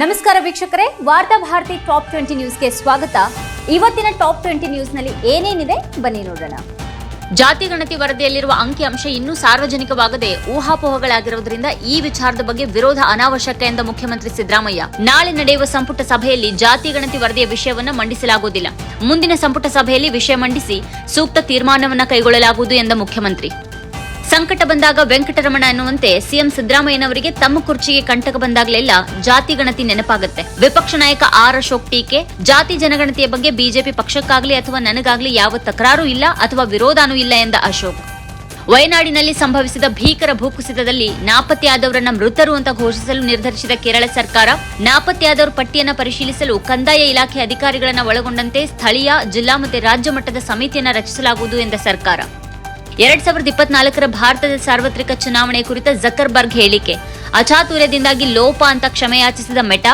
ನಮಸ್ಕಾರ ವೀಕ್ಷಕರೇ, ವಾರ್ತಾ ಭಾರತಿ ಟಾಪ್ ಟ್ವೆಂಟಿ ನ್ಯೂಸ್ಗೆ ಸ್ವಾಗತ. ಇವತ್ತಿನ ಟಾಪ್ ಟ್ವೆಂಟಿ ನ್ಯೂಸ್ನಲ್ಲಿ ಏನೇನಿದೆ? ಬನ್ನಿ ನೋಡೋಣ. ಜಾತಿ ಗಣತಿ ವರದಿಯಲ್ಲಿರುವ ಅಂಕಿಅಂಶ ಇನ್ನೂ ಸಾರ್ವಜನಿಕವಾಗದೆ ಊಹಾಪೋಹಗಳಾಗಿರುವುದರಿಂದ ಈ ವಿಚಾರದ ಬಗ್ಗೆ ವಿರೋಧ ಅನಾವಶ್ಯಕ ಎಂದ ಮುಖ್ಯಮಂತ್ರಿ ಸಿದ್ದರಾಮಯ್ಯ. ನಾಳೆ ನಡೆಯುವ ಸಂಪುಟ ಸಭೆಯಲ್ಲಿ ಜಾತಿ ಗಣತಿ ವರದಿಯ ವಿಷಯವನ್ನು ಮಂಡಿಸಲಾಗುವುದಿಲ್ಲ. ಮುಂದಿನ ಸಂಪುಟ ಸಭೆಯಲ್ಲಿ ವಿಷಯ ಮಂಡಿಸಿ ಸೂಕ್ತ ತೀರ್ಮಾನವನ್ನ ಕೈಗೊಳ್ಳಲಾಗುವುದು ಎಂದ ಮುಖ್ಯಮಂತ್ರಿ. ಸಂಕಟ ಬಂದಾಗ ವೆಂಕಟರಮಣ ಎನ್ನುವಂತೆ ಸಿಎಂ ಸಿದ್ದರಾಮಯ್ಯನವರಿಗೆ ತಮ್ಮ ಕುರ್ಚಿಗೆ ಕಂಟಕ ಬಂದಾಗಲೆಲ್ಲ ಜಾತಿ ಗಣತಿ ನೆನಪಾಗುತ್ತೆ. ವಿಪಕ್ಷ ನಾಯಕ ಆರ್ ಅಶೋಕ್ ಟೀಕೆ, ಜಾತಿ ಜನಗಣತಿಯ ಬಗ್ಗೆ ಬಿಜೆಪಿ ಪಕ್ಷಕ್ಕಾಗಲಿ ಅಥವಾ ನನಗಾಗಲಿ ಯಾವ ತಕರಾರು ಇಲ್ಲ ಅಥವಾ ವಿರೋಧಾನೂ ಇಲ್ಲ ಎಂದ ಅಶೋಕ್. ವಯನಾಡಿನಲ್ಲಿ ಸಂಭವಿಸಿದ ಭೀಕರ ಭೂಕುಸಿತದಲ್ಲಿ ನಾಪತ್ತೆಯಾದವರನ್ನ ಮೃತರು ಅಂತ ಘೋಷಿಸಲು ನಿರ್ಧರಿಸಿದ ಕೇರಳ ಸರ್ಕಾರ ನಾಪತ್ತೆಯಾದವರ ಪಟ್ಟಿಯನ್ನ ಪರಿಶೀಲಿಸಲು ಕಂದಾಯ ಇಲಾಖೆ ಅಧಿಕಾರಿಗಳನ್ನ ಒಳಗೊಂಡಂತೆ ಸ್ಥಳೀಯ, ಜಿಲ್ಲಾ ಮತ್ತು ರಾಜ್ಯ ಮಟ್ಟದ ಸಮಿತಿಯನ್ನ ರಚಿಸಲಾಗುವುದು ಎಂದ ಸರ್ಕಾರ. ಎರಡ್ ಸಾವಿರದ ಇಪ್ಪತ್ನಾಲ್ಕರ ಭಾರತದ ಸಾರ್ವತ್ರಿಕ ಚುನಾವಣೆ ಕುರಿತ ಜಕರ್ಬರ್ಗ್ ಹೇಳಿಕೆ. ಅಚಾತುರ್ಯದಿಂದಾಗಿ ಲೋಪ ಅಂತ ಕ್ಷಮೆಯಾಚಿಸಿದ ಮೆಟಾ,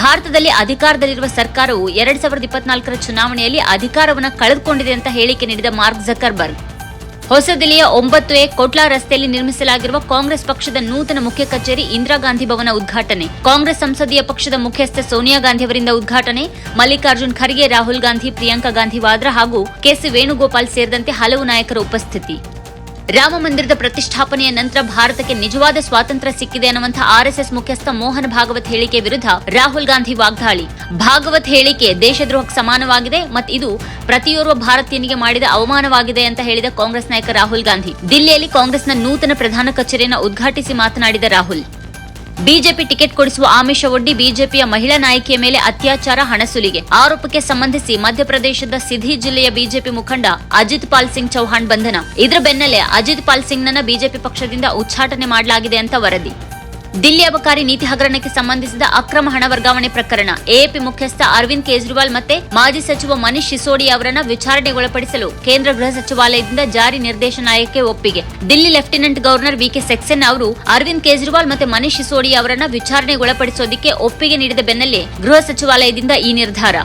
ಭಾರತದಲ್ಲಿ ಅಧಿಕಾರದಲ್ಲಿರುವ ಸರ್ಕಾರವು ಎರಡ್ ಸಾವಿರದ ಇಪ್ಪತ್ನಾಲ್ಕರ ಚುನಾವಣೆಯಲ್ಲಿ ಅಧಿಕಾರವನ್ನು ಕಳೆದುಕೊಂಡಿದೆ ಅಂತ ಹೇಳಿಕೆ ನೀಡಿದ ಮಾರ್ಕ್ ಜಕರ್ಬರ್ಗ್. ಹೊಸದಿಲ್ಲಿಯ ಒಂಬತ್ತು ಎ ಕೋಟ್ಲಾ ರಸ್ತೆಯಲ್ಲಿ ನಿರ್ಮಿಸಲಾಗಿರುವ ಕಾಂಗ್ರೆಸ್ ಪಕ್ಷದ ನೂತನ ಮುಖ್ಯ ಕಚೇರಿ ಇಂದಿರಾ ಗಾಂಧಿ ಭವನ ಉದ್ಘಾಟನೆ. ಕಾಂಗ್ರೆಸ್ ಸಂಸದೀಯ ಪಕ್ಷದ ಮುಖ್ಯಸ್ಥೆ ಸೋನಿಯಾ ಗಾಂಧಿ ಅವರಿಂದ ಉದ್ಘಾಟನೆ. ಮಲ್ಲಿಕಾರ್ಜುನ್ ಖರ್ಗೆ, ರಾಹುಲ್ ಗಾಂಧಿ, ಪ್ರಿಯಾಂಕಾ ಗಾಂಧಿ ವಾದ್ರಾ ಹಾಗೂ ಕೆಸಿ ವೇಣುಗೋಪಾಲ್ ಸೇರಿದಂತೆ ಹಲವು ನಾಯಕರ ಉಪಸ್ಥಿತಿ. ರಾಮ ಮಂದಿರದ ಪ್ರತಿಷ್ಠಾಪನೆಯ ನಂತರ ಭಾರತಕ್ಕೆ ನಿಜವಾದ ಸ್ವಾತಂತ್ರ್ಯ ಸಿಕ್ಕಿದೆ ಅನ್ನುವಂತಹ ಆರ್ಎಸ್ಎಸ್ ಮುಖ್ಯಸ್ಥ ಮೋಹನ್ ಭಾಗವತ್ ಹೇಳಿಕೆ ವಿರುದ್ಧ ರಾಹುಲ್ ಗಾಂಧಿ ವಾಗ್ದಾಳಿ. ಭಾಗವತ್ ಹೇಳಿಕೆ ದೇಶದ್ರೋಹಕ್ಕೆ ಸಮಾನವಾಗಿದೆ ಮತ್ತು ಇದು ಪ್ರತಿಯೋರ್ವ ಭಾರತೀಯನಿಗೆ ಮಾಡಿದ ಅವಮಾನವಾಗಿದೆ ಅಂತ ಹೇಳಿದ ಕಾಂಗ್ರೆಸ್ ನಾಯಕ ರಾಹುಲ್ ಗಾಂಧಿ. ದಿಲ್ಲಿಯಲ್ಲಿ ಕಾಂಗ್ರೆಸ್ನ ನೂತನ ಪ್ರಧಾನ ಕಚೇರಿಯನ್ನು ಉದ್ಘಾಟಿಸಿ ಮಾತನಾಡಿದ ರಾಹುಲ್. ಬಿಜೆಪಿ ಟಿಕೆಟ್ ಕೊಡಿಸುವ ಆಮಿಷ ಒಡ್ಡಿ ಬಿಜೆಪಿಯ ಮಹಿಳಾ ನಾಯಕಿಯ ಮೇಲೆ ಅತ್ಯಾಚಾರ, ಹಣಸುಲಿಗೆ. ಆರೋಪಕ್ಕೆ ಸಂಬಂಧಿಸಿ ಮಧ್ಯಪ್ರದೇಶದ ಸಿಧಿ ಜಿಲ್ಲೆಯ ಬಿಜೆಪಿ ಮುಖಂಡ ಅಜಿತ್ ಪಾಲ್ ಸಿಂಗ್ ಚೌಹಾಣ್ ಬಂಧನ. ಇದರ ಬೆನ್ನಲ್ಲೇ ಅಜಿತ್ ಪಾಲ್ ಸಿಂಗ್ನನ್ನ ಬಿಜೆಪಿ ಪಕ್ಷದಿಂದ ಉಚ್ಚಾಟನೆ ಮಾಡಲಾಗಿದೆ ಅಂತ ವರದಿ. ದಿಲ್ಲಿ ಅಬಕಾರಿ ನೀತಿ ಹಗರಣಕ್ಕೆ ಸಂಬಂಧಿಸಿದ ಅಕ್ರಮ ಹಣ ವರ್ಗಾವಣೆ ಪ್ರಕರಣ. ಎಎಪಿ ಮುಖ್ಯಸ್ಥ ಅರವಿಂದ್ ಕೇಜ್ರಿವಾಲ್ ಮತ್ತೆ ಮಾಜಿ ಸಚಿವ ಮನೀಶ್ ಸಿಸೋಡಿಯಾ ಅವರನ್ನ ವಿಚಾರಣೆಗೊಳಪಡಿಸಲು ಕೇಂದ್ರ ಗೃಹ ಸಚಿವಾಲಯದಿಂದ ಜಾರಿ ನಿರ್ದೇಶನಾಲಯಕ್ಕೆ ಒಪ್ಪಿಗೆ. Delhi lieutenant governor V K Saxena ಅವರು ಅರವಿಂದ್ ಕೇಜ್ರಿವಾಲ್ ಮತ್ತೆ ಮನೀಶ್ ಸಿಸೋಡಿಯಾ ಅವರನ್ನ ವಿಚಾರಣೆಗೊಳಪಡಿಸೋದಿಕ್ಕೆ ಒಪ್ಪಿಗೆ ನೀಡಿದ ಬೆನ್ನಲ್ಲೇ ಗೃಹ ಸಚಿವಾಲಯದಿಂದ ಈ ನಿರ್ಧಾರ.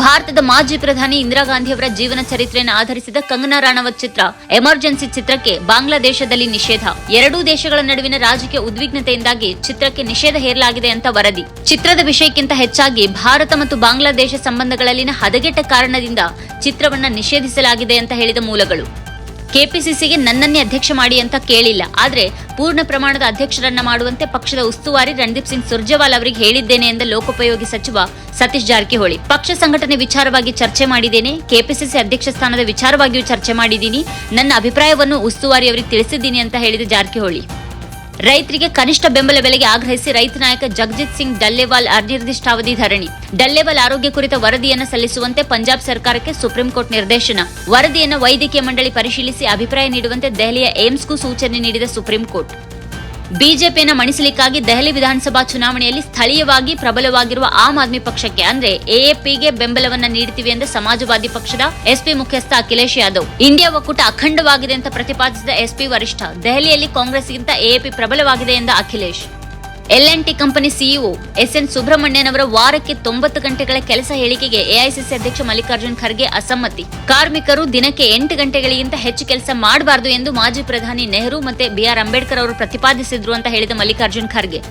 ಭಾರತದ ಮಾಜಿ ಪ್ರಧಾನಿ ಇಂದಿರಾ ಗಾಂಧಿ ಅವರ ಜೀವನ ಚರಿತ್ರೆಯನ್ನು ಆಧರಿಸಿದ ಕಂಗನಾ ರಾಣಾವತ್ ಚಿತ್ರ, ಎಮರ್ಜೆನ್ಸಿ ಚಿತ್ರಕ್ಕೆ ಬಾಂಗ್ಲಾದೇಶದಲ್ಲಿ ನಿಷೇಧ. ಎರಡೂ ದೇಶಗಳ ನಡುವಿನ ರಾಜಕೀಯ ಉದ್ವಿಗ್ನತೆಯಿಂದಾಗಿ ಚಿತ್ರಕ್ಕೆ ನಿಷೇಧ ಹೇರಲಾಗಿದೆ ಅಂತ ವರದಿ. ಚಿತ್ರದ ವಿಷಯಕ್ಕಿಂತ ಹೆಚ್ಚಾಗಿ ಭಾರತ ಮತ್ತು ಬಾಂಗ್ಲಾದೇಶ ಸಂಬಂಧಗಳಲ್ಲಿನ ಹದಗೆಟ್ಟ ಕಾರಣದಿಂದ ಚಿತ್ರವನ್ನ ನಿಷೇಧಿಸಲಾಗಿದೆ ಅಂತ ಹೇಳಿದ ಮೂಲಗಳು. ಕೆಪಿಸಿಸಿಗೆ ನನ್ನನ್ನೇ ಅಧ್ಯಕ್ಷ ಮಾಡಿ ಅಂತ ಕೇಳಿಲ್ಲ. ಆದರೆ ಪೂರ್ಣ ಪ್ರಮಾಣದ ಅಧ್ಯಕ್ಷರನ್ನ ಮಾಡುವಂತೆ ಪಕ್ಷದ ಉಸ್ತುವಾರಿ ರಣದೀಪ್ ಸಿಂಗ್ ಸುರ್ಜೇವಾಲ್ ಅವರಿಗೆ ಹೇಳಿದ್ದೇನೆ ಎಂದ ಲೋಕೋಪಯೋಗಿ ಸಚಿವ ಸತೀಶ್ ಜಾರಕಿಹೊಳಿ. ಪಕ್ಷ ಸಂಘಟನೆ ವಿಚಾರವಾಗಿ ಚರ್ಚೆ ಮಾಡಿದ್ದೇನೆ. ಕೆಪಿಸಿಸಿ ಅಧ್ಯಕ್ಷ ಸ್ಥಾನದ ವಿಚಾರವಾಗಿಯೂ ಚರ್ಚೆ ಮಾಡಿದ್ದೀನಿ. ನನ್ನ ಅಭಿಪ್ರಾಯವನ್ನು ಉಸ್ತುವಾರಿ ಅವರಿಗೆ ತಿಳಿಸಿದ್ದೀನಿ ಅಂತ ಹೇಳಿದ ಜಾರಕಿಹೊಳಿ. ರೈತರಿಗೆ ಕನಿಷ್ಠ ಬೆಂಬಲ ಬೆಲೆಗೆ ಆಗ್ರಹಿಸಿ ರೈತ ನಾಯಕ ಜಗಜಿತ್ ಸಿಂಗ್ ಡಲ್ಲೇವಾಲ್ ಅನಿರ್ದಿಷ್ಟಾವಧಿ ಧರಣಿ. ಡಲ್ಲೇವಾಲ್ ಆರೋಗ್ಯ ಕುರಿತ ವರದಿಯನ್ನು ಸಲ್ಲಿಸುವಂತೆ ಪಂಜಾಬ್ ಸರ್ಕಾರಕ್ಕೆ ಸುಪ್ರೀಂ ಕೋರ್ಟ್ ನಿರ್ದೇಶನ. ವರದಿಯನ್ನು ವೈದ್ಯಕೀಯ ಮಂಡಳಿ ಪರಿಶೀಲಿಸಿ ಅಭಿಪ್ರಾಯ ನೀಡುವಂತೆ ದೆಹಲಿಯ ಏಮ್ಸ್ಗೂ ಸೂಚನೆ ನೀಡಿದ ಸುಪ್ರೀಂ ಕೋರ್ಟ್. ಬಿಜೆಪಿಯನ್ನು ಮಣಿಸಲಿಕ್ಕಾಗಿ ದೆಹಲಿ ವಿಧಾನಸಭಾ ಚುನಾವಣೆಯಲ್ಲಿ ಸ್ಥಳೀಯವಾಗಿ ಪ್ರಬಲವಾಗಿರುವ ಆಮ್ ಆದ್ಮಿ ಪಕ್ಷಕ್ಕೆ, ಅಂದ್ರೆ ಎಎಪಿಗೆ ಬೆಂಬಲವನ್ನ ನೀಡುತ್ತಿವೆ ಎಂದು ಸಮಾಜವಾದಿ ಪಕ್ಷದ ಎಸ್ಪಿ ಮುಖ್ಯಸ್ಥ ಅಖಿಲೇಶ್ ಯಾದವ್. ಇಂಡಿಯಾ ಒಕ್ಕೂಟ ಅಖಂಡವಾಗಿದೆ ಅಂತ ಪ್ರತಿಪಾದಿಸಿದ ಎಸ್ಪಿ ವರಿಷ್ಠ, ದೆಹಲಿಯಲ್ಲಿ ಕಾಂಗ್ರೆಸ್ಗಿಂತ ಎಎಪಿ ಪ್ರಬಲವಾಗಿದೆ ಎಂದ Akhilesh. L N T company C E O S N Subrahmanyan ಅವರ ವಾರಕ್ಕೆ ತೊಂಬತ್ತು ಗಂಟೆಗಳ ಕೆಲಸ ಹೇಳಿಕೆಗೆ ಎಐಸಿಸಿ ಅಧ್ಯಕ್ಷ ಮಲ್ಲಿಕಾರ್ಜುನ್ ಖರ್ಗೆ ಅಸಮ್ಮತಿ. ಕಾರ್ಮಿಕರು ದಿನಕ್ಕೆ ಎಂಟು ಗಂಟೆಗಳಿಗಿಂತ ಹೆಚ್ಚು ಕೆಲಸ ಮಾಡಬಾರದು ಎಂದು ಮಾಜಿ ಪ್ರಧಾನಿ ನೆಹರು ಮತ್ತೆ ಬಿಆರ್ ಅಂಬೇಡ್ಕರ್ ಅವರು ಪ್ರತಿಪಾದಿಸಿದ್ರು ಅಂತ ಹೇಳಿದ ಮಲ್ಲಿಕಾರ್ಜುನ್ ಖರ್ಗೆ.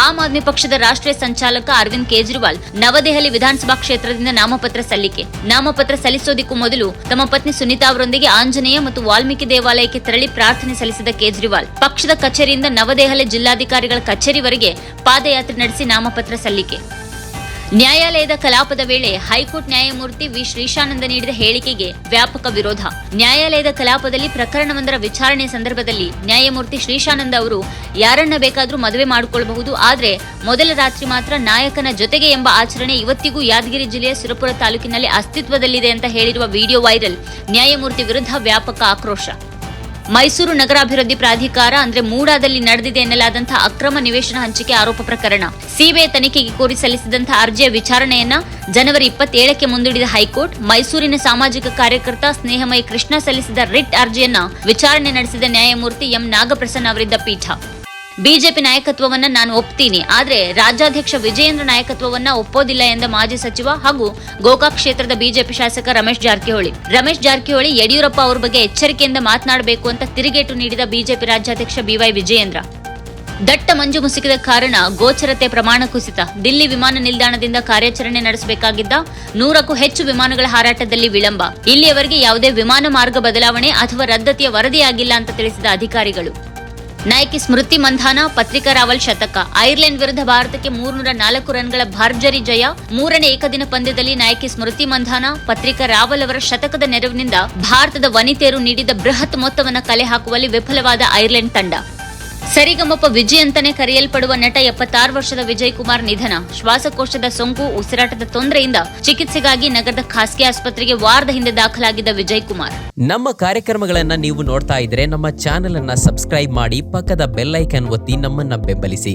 ಆಮ್ ಆದ್ಮಿ ಪಕ್ಷದ ರಾಷ್ಟ್ರೀಯ ಸಂಚಾಲಕ ಅರವಿಂದ್ ಕೇಜ್ರಿವಾಲ್ ನವದೆಹಲಿ ವಿಧಾನಸಭಾ ಕ್ಷೇತ್ರದಿಂದ ನಾಮಪತ್ರ ಸಲ್ಲಿಕೆ. ನಾಮಪತ್ರ ಸಲ್ಲಿಸೋದಿಕ್ಕೂ ಮೊದಲು ತಮ್ಮ ಪತ್ನಿ ಸುನೀತಾ ಅವರೊಂದಿಗೆ ಆಂಜನೇಯ ಮತ್ತು ವಾಲ್ಮೀಕಿ ದೇವಾಲಯಕ್ಕೆ ತೆರಳಿ ಪ್ರಾರ್ಥನೆ ಸಲ್ಲಿಸಿದ ಕೇಜ್ರಿವಾಲ್. ಪಕ್ಷದ ಕಚೇರಿಯಿಂದ ನವದೆಹಲಿ ಜಿಲ್ಲಾಧಿಕಾರಿಗಳ ಕಚೇರಿವರೆಗೆ ಪಾದಯಾತ್ರೆ ನಡೆಸಿ ನಾಮಪತ್ರ ಸಲ್ಲಿಕೆ. ನ್ಯಾಯಾಲಯದ ಕಲಾಪದ ವೇಳೆ ಹೈಕೋರ್ಟ್ ನ್ಯಾಯಮೂರ್ತಿ ವಿ. ಶ್ರೀಶಾನಂದ ನೀಡಿದ ಹೇಳಿಕೆಗೆ ವ್ಯಾಪಕ ವಿರೋಧ. ನ್ಯಾಯಾಲಯದ ಕಲಾಪದಲ್ಲಿ ಪ್ರಕರಣವೊಂದರ ವಿಚಾರಣೆ ಸಂದರ್ಭದಲ್ಲಿ ನ್ಯಾಯಮೂರ್ತಿ ಶ್ರೀಶಾನಂದ ಅವರು ಯಾರನ್ನ ಬೇಕಾದರೂ ಮದುವೆ ಮಾಡಿಕೊಳ್ಳಬಹುದು ಆದರೆ ಮೊದಲ ರಾತ್ರಿ ಮಾತ್ರ ನಾಯಕನ ಜೊತೆಗೆ ಎಂಬ ಆಚರಣೆ ಇವತ್ತಿಗೂ ಯಾದಗಿರಿ ಜಿಲ್ಲೆಯ ಸುರಪುರ ತಾಲೂಕಿನಲ್ಲಿ ಅಸ್ತಿತ್ವದಲ್ಲಿದೆ ಅಂತ ಹೇಳಿರುವ ವಿಡಿಯೋ ವೈರಲ್. ನ್ಯಾಯಮೂರ್ತಿ ವಿರುದ್ಧ ವ್ಯಾಪಕ ಆಕ್ರೋಶ. ಮೈಸೂರು ನಗರಾಭಿವೃದ್ಧಿ ಪ್ರಾಧಿಕಾರ, ಅಂದ್ರೆ ಮೂಡಾದಲ್ಲಿ ನಡೆದಿದೆ ಎನ್ನಲಾದಂತಹ ಅಕ್ರಮ ನಿವೇಶನ ಹಂಚಿಕೆ ಆರೋಪ ಪ್ರಕರಣ. ಸಿಬಿಐ ತನಿಖೆಗೆ ಕೋರಿ ಸಲ್ಲಿಸಿದಂತಹ ಅರ್ಜಿಯ ವಿಚಾರಣೆಯನ್ನ ಜನವರಿ ಇಪ್ಪತ್ತೇಳಕ್ಕೆ ಮುಂದೂಡಿದ ಹೈಕೋರ್ಟ್, ಮೈಸೂರಿನ ಸಾಮಾಜಿಕ ಕಾರ್ಯಕರ್ತ ಸ್ನೇಹಮಯಿ ಕೃಷ್ಣ ಸಲ್ಲಿಸಿದ ರಿಟ್ ಅರ್ಜಿಯನ್ನ ವಿಚಾರಣೆ ನಡೆಸಿದ ನ್ಯಾಯಮೂರ್ತಿ ಎಂ ನಾಗಪ್ರಸನ್ನ ಅವರಿದ್ದ ಪೀಠ. ಬಿಜೆಪಿ ನಾಯಕತ್ವವನ್ನ ನಾನು ಒಪ್ತೀನಿ. ಆದ್ರೆ ರಾಜ್ಯಾಧ್ಯಕ್ಷ ವಿಜಯೇಂದ್ರ ನಾಯಕತ್ವವನ್ನ ಒಪ್ಪೋದಿಲ್ಲ ಎಂದ ಮಾಜಿ ಸಚಿವ ಹಾಗೂ ಗೋಕಾಕ್ ಕ್ಷೇತ್ರದ ಬಿಜೆಪಿ ಶಾಸಕ ರಮೇಶ್ ಜಾರಕಿಹೊಳಿ. ರಮೇಶ್ ಜಾರಕಿಹೊಳಿ ಯಡಿಯೂರಪ್ಪ ಅವರ ಬಗ್ಗೆ ಎಚ್ಚರಿಕೆಯಿಂದ ಮಾತನಾಡಬೇಕು ಅಂತ ತಿರುಗೇಟು ನೀಡಿದ ಬಿಜೆಪಿ ರಾಜ್ಯಾಧ್ಯಕ್ಷ ಬಿವೈ ವಿಜಯೇಂದ್ರ. ದಟ್ಟ ಮಂಜು ಮುಸುಕಿದ ಕಾರಣ ಗೋಚರತೆ ಪ್ರಮಾಣ ಕುಸಿತ. ದಿಲ್ಲಿ ವಿಮಾನ ನಿಲ್ದಾಣದಿಂದ ಕಾರ್ಯಾಚರಣೆ ನಡೆಸಬೇಕಾಗಿದ್ದ ನೂರಕ್ಕೂ ಹೆಚ್ಚು ವಿಮಾನಗಳ ಹಾರಾಟದಲ್ಲಿ ವಿಳಂಬ. ಇಲ್ಲಿಯವರೆಗೆ ಯಾವುದೇ ವಿಮಾನ ಮಾರ್ಗ ಬದಲಾವಣೆ ಅಥವಾ ರದ್ದತಿಯ ವರದಿಯಾಗಿಲ್ಲ ಅಂತ ತಿಳಿಸಿದ ಅಧಿಕಾರಿಗಳು. ನಾಯಕಿ ಸ್ಮೃತಿ ಮಂಧಾನ, ಪತ್ರಿಕಾ ರಾವಲ್ ಶತಕ. ಐರ್ಲೆಂಡ್ ವಿರುದ್ಧ ಭಾರತಕ್ಕೆ ಮೂರ್ನೂರ ನಾಲ್ಕು ರನ್ಗಳ ಭರ್ಜರಿ ಜಯ. ಮೂರನೇ ಏಕದಿನ ಪಂದ್ಯದಲ್ಲಿ ನಾಯಕಿ ಸ್ಮೃತಿ ಮಂಧಾನ, ಪತ್ರಿಕಾ ರಾವಲ್ ಅವರ ಶತಕದ ನೆರವಿನಿಂದ ಭಾರತದ ವನಿತೆಯರು ನೀಡಿದ ಬೃಹತ್ ಮೊತ್ತವನ್ನು ಕಲೆ ಹಾಕುವಲ್ಲಿ ವಿಫಲವಾದ ಐರ್ಲೆಂಡ್ ತಂಡ. ಸರಿಗಮಪ ವಿಜಯ್ ಅಂತಾನೆ ಕರೆಯಲ್ಪಡುವ ನಟ ಎಪ್ಪತ್ತಾರು ವರ್ಷದ ವಿಜಯ್ ಕುಮಾರ್ ನಿಧನ. ಶ್ವಾಸಕೋಶದ ಸೋಂಕು, ಉಸಿರಾಟದ ತೊಂದರೆಯಿಂದ ಚಿಕಿತ್ಸೆಗಾಗಿ ನಗರದ ಖಾಸಗಿ ಆಸ್ಪತ್ರೆಗೆ ವಾರದ ಹಿಂದೆ ದಾಖಲಾಗಿದ್ದ ವಿಜಯ್ ಕುಮಾರ್ ನಮ್ಮ ಕಾರ್ಯಕ್ರಮಗಳನ್ನ ನೀವು ನೋಡ್ತಾ ಇದ್ರೆ ನಮ್ಮ ಚಾನೆಲ್ ಅನ್ನ ಸಬ್ಸ್ಕ್ರೈಬ್ ಮಾಡಿ ಪಕ್ಕದ ಬೆಲ್ ಒತ್ತಿ ನಮ್ಮನ್ನ ಬೆಂಬಲಿಸಿ.